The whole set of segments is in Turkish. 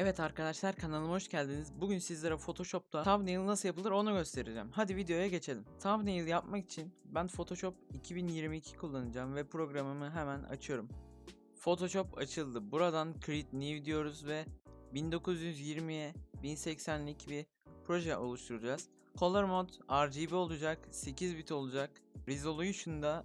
Evet arkadaşlar kanalıma hoş geldiniz. Bugün sizlere Photoshop'ta thumbnail nasıl yapılır onu göstereceğim. Hadi videoya geçelim. Thumbnail yapmak için ben Photoshop 2022 kullanacağım ve programımı hemen açıyorum. Photoshop açıldı. Buradan Create New diyoruz ve 1920'ye 1080'lik bir proje oluşturacağız. Color Mode RGB olacak, 8 bit olacak. Resolution da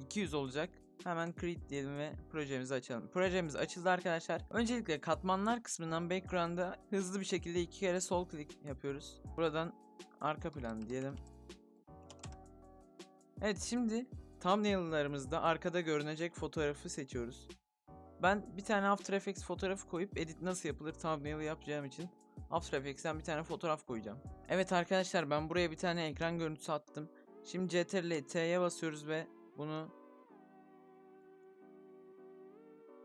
200 olacak. Hemen create diyelim ve projemizi açalım. Projemiz açıldı arkadaşlar. Öncelikle katmanlar kısmından background'a hızlı bir şekilde iki kere sol klik yapıyoruz. Buradan arka plan diyelim. Evet şimdi thumbnail'larımızda arkada görünecek fotoğrafı seçiyoruz. Ben bir tane After Effects fotoğrafı koyup edit nasıl yapılır thumbnail yapacağım için After Effects'ten bir tane fotoğraf koyacağım. Evet arkadaşlar ben buraya bir tane ekran görüntüsü attım. Şimdi CTRL T'ye basıyoruz ve bunu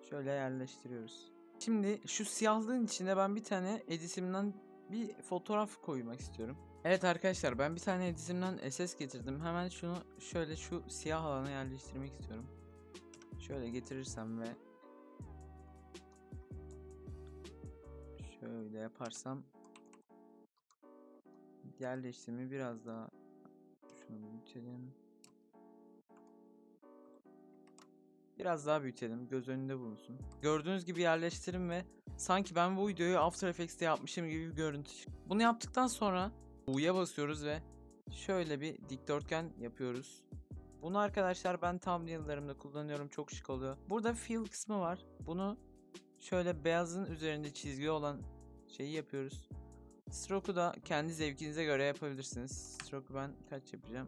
Şöyle yerleştiriyoruz. Şimdi şu siyahlığın içine ben bir tane editimden bir fotoğraf koymak istiyorum. Evet arkadaşlar ben bir tane editimden SS getirdim. Hemen şunu şöyle şu siyah alana yerleştirmek istiyorum. Şöyle getirirsem ve şöyle yaparsam yerleştirmeyi biraz daha şunu büyütelim. Biraz daha büyütelim. Göz önünde bulunsun. Gördüğünüz gibi yerleştirin ve sanki ben bu videoyu After Effects'te yapmışım gibi bir görüntü. Bunu yaptıktan sonra U'ya basıyoruz ve şöyle bir dikdörtgen yapıyoruz. Bunu arkadaşlar ben thumbnail'larımda kullanıyorum. Çok şık oluyor. Burada fill kısmı var. Bunu şöyle beyazın üzerinde çizgi olan şeyi yapıyoruz. Stroke'u da kendi zevkinize göre yapabilirsiniz. Stroke'u ben kaç yapacağım?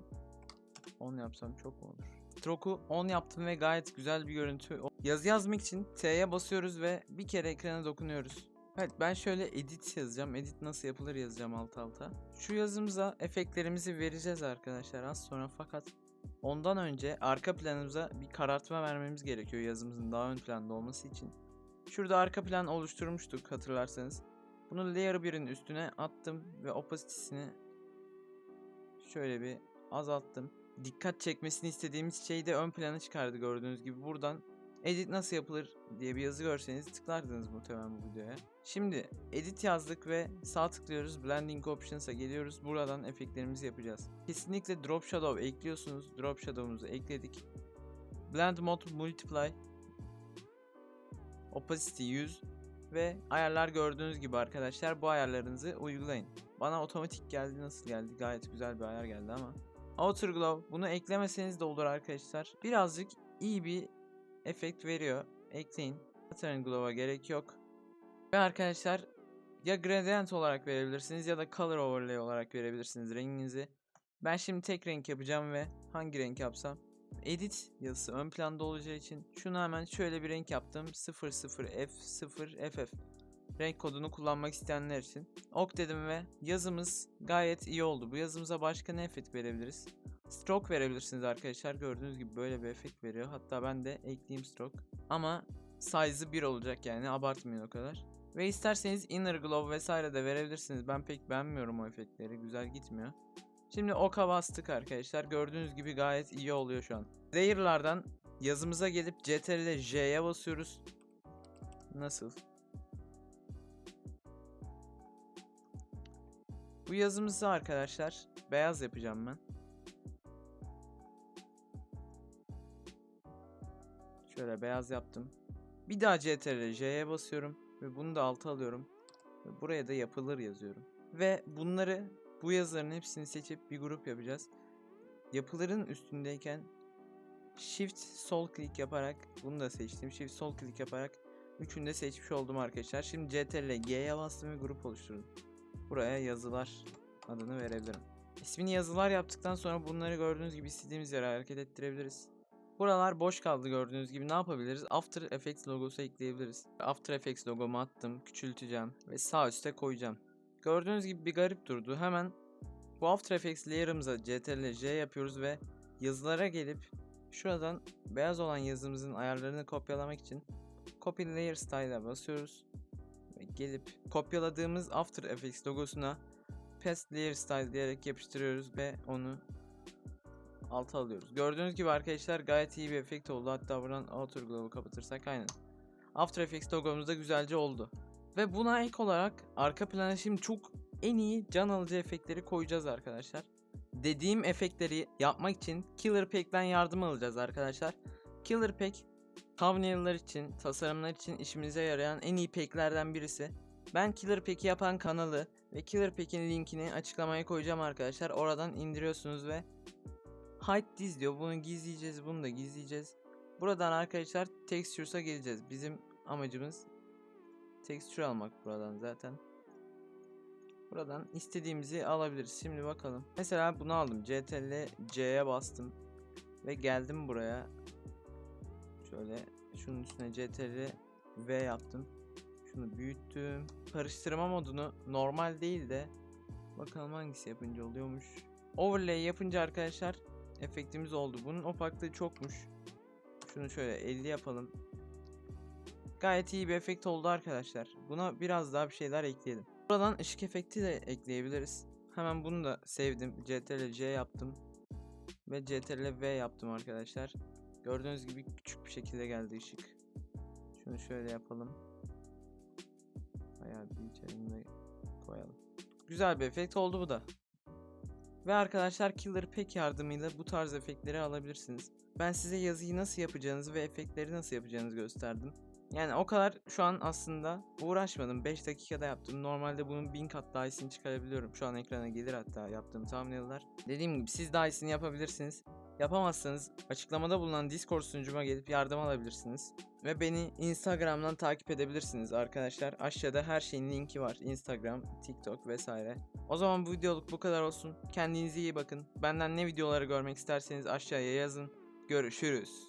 10 yapsam çok mu olur? Stroke'u 10 yaptım ve gayet güzel bir görüntü. Yazı yazmak için T'ye basıyoruz ve bir kere ekrana dokunuyoruz. Evet ben şöyle edit yazacağım. Edit nasıl yapılır yazacağım alt alta. Şu yazımıza efektlerimizi vereceğiz arkadaşlar az sonra fakat ondan önce arka planımıza bir karartma vermemiz gerekiyor yazımızın daha ön planda olması için. Şurada arka plan oluşturmuştuk hatırlarsanız. Bunu layer 1'in üstüne attım ve opacity'sini şöyle bir azalttım dikkat çekmesini istediğimiz şeyi de ön plana çıkardı gördüğünüz gibi. Buradan edit nasıl yapılır diye bir yazı görseniz tıklardınız muhtemelen bu videoya. Şimdi edit yazdık ve sağ tıklıyoruz. Blending Options'a geliyoruz. Buradan efektlerimizi yapacağız. Kesinlikle Drop Shadow ekliyorsunuz. Drop Shadow'umuzu ekledik. Blend Mode Multiply Opacity 100 ve ayarlar gördüğünüz gibi arkadaşlar bu ayarlarınızı uygulayın. Bana otomatik geldi nasıl geldi gayet güzel bir ayar geldi ama Outer Glow bunu eklemeseniz de olur arkadaşlar. Birazcık iyi bir efekt veriyor. Ekleyin. Pattern Glow'a gerek yok. Ve arkadaşlar ya gradient olarak verebilirsiniz ya da color overlay olarak verebilirsiniz renginizi. Ben şimdi tek renk yapacağım ve hangi renk yapsam? Edit yazısı ön planda olacağı için şunu hemen şöyle bir renk yaptım. 00F0FF renk kodunu kullanmak isteyenler için. Ok dedim ve yazımız gayet iyi oldu. Bu yazımıza başka ne efekt verebiliriz? Stroke verebilirsiniz arkadaşlar. Gördüğünüz gibi böyle bir efekt veriyor. Hatta ben de ekleyeyim stroke. Ama size'ı 1 olacak yani abartmayın o kadar. Ve isterseniz inner glow vesaire de verebilirsiniz. Ben pek beğenmiyorum o efektleri. Güzel gitmiyor. Şimdi oka bastık arkadaşlar. Gördüğünüz gibi gayet iyi oluyor şu an. Layer'lardan yazımıza gelip CTRL J'ye basıyoruz. Nasıl? Bu yazımızı arkadaşlar beyaz yapacağım ben. Şöyle beyaz yaptım. Bir daha CTRL J'ye basıyorum ve bunu da alta alıyorum. Ve buraya da yapılır yazıyorum. Ve bunları bu yazıların hepsini seçip bir grup yapacağız. Yapıların üstündeyken Shift sol klik yaparak bunu da seçtim. Shift sol klik yaparak üçünü de seçmiş oldum arkadaşlar. Şimdi CTRL G'ye bastım ve grup oluşturdum. Buraya yazılar adını verebilirim. İsmini yazılar yaptıktan sonra bunları gördüğünüz gibi istediğimiz yere hareket ettirebiliriz. Buralar boş kaldı gördüğünüz gibi ne yapabiliriz? After Effects logosu ekleyebiliriz. After Effects logomu attım, küçülteceğim ve sağ üstte koyacağım. Gördüğünüz gibi bir garip durdu. Hemen bu After Effects layer'ımıza CTRL J yapıyoruz ve yazılara gelip şuradan beyaz olan yazımızın ayarlarını kopyalamak için Copy Layer Style'a basıyoruz gelip kopyaladığımız After Effects logosuna Past Layer Style diyerek yapıştırıyoruz ve onu alta alıyoruz. Gördüğünüz gibi arkadaşlar gayet iyi bir efekt oldu. Hatta buradan Outer Glow'u kapatırsak aynen. After Effects logomuz da güzelce oldu. Ve buna ek olarak arka plana şimdi çok en iyi can alıcı efektleri koyacağız arkadaşlar. Dediğim efektleri yapmak için Killer Pack'ten yardım alacağız arkadaşlar. Killer Pack thumbnail'lar için, tasarımlar için işimize yarayan en iyi pack'lerden birisi. Ben Killer Pack'i yapan kanalı ve Killer Pack'in linkini açıklamaya koyacağım arkadaşlar. Oradan indiriyorsunuz ve Hide This diyor. Bunu gizleyeceğiz, bunu da gizleyeceğiz. Buradan arkadaşlar Textures'a geleceğiz. Bizim amacımız texture almak buradan zaten. Buradan istediğimizi alabiliriz. Şimdi bakalım. Mesela bunu aldım. CTRL C'ye bastım. Ve geldim buraya. Şöyle şunun üstüne CTRL V yaptım. Şunu büyüttüm. Karıştırma modunu normal değil de bakalım hangisi yapınca oluyormuş. Overlay yapınca arkadaşlar efektimiz oldu. Bunun opaklığı çokmuş. Şunu şöyle 50 yapalım. Gayet iyi bir efekt oldu arkadaşlar. Buna biraz daha bir şeyler ekleyelim. Buradan ışık efekti de ekleyebiliriz. Hemen bunu da sevdim. CTRL C yaptım. Ve CTRL V yaptım arkadaşlar. Gördüğünüz gibi küçük bir şekilde geldi ışık. Şunu şöyle yapalım. Bayağı büyütelim ve koyalım. Güzel bir efekt oldu bu da. Ve arkadaşlar Killer Pack yardımıyla bu tarz efektleri alabilirsiniz. Ben size yazıyı nasıl yapacağınızı ve efektleri nasıl yapacağınızı gösterdim. Yani o kadar şu an aslında uğraşmadım. 5 dakikada yaptım. Normalde bunun 1000 kat daha iyisini çıkarabiliyorum. Şu an ekrana gelir hatta yaptığım thumbnail'lar. Dediğim gibi siz daha iyisini yapabilirsiniz. Yapamazsanız açıklamada bulunan Discord sunucuma gelip yardım alabilirsiniz. Ve beni Instagram'dan takip edebilirsiniz arkadaşlar. Aşağıda her şeyin linki var. Instagram, TikTok vesaire. O zaman bu videoluk bu kadar olsun. Kendinize iyi bakın. Benden ne videoları görmek isterseniz aşağıya yazın. Görüşürüz.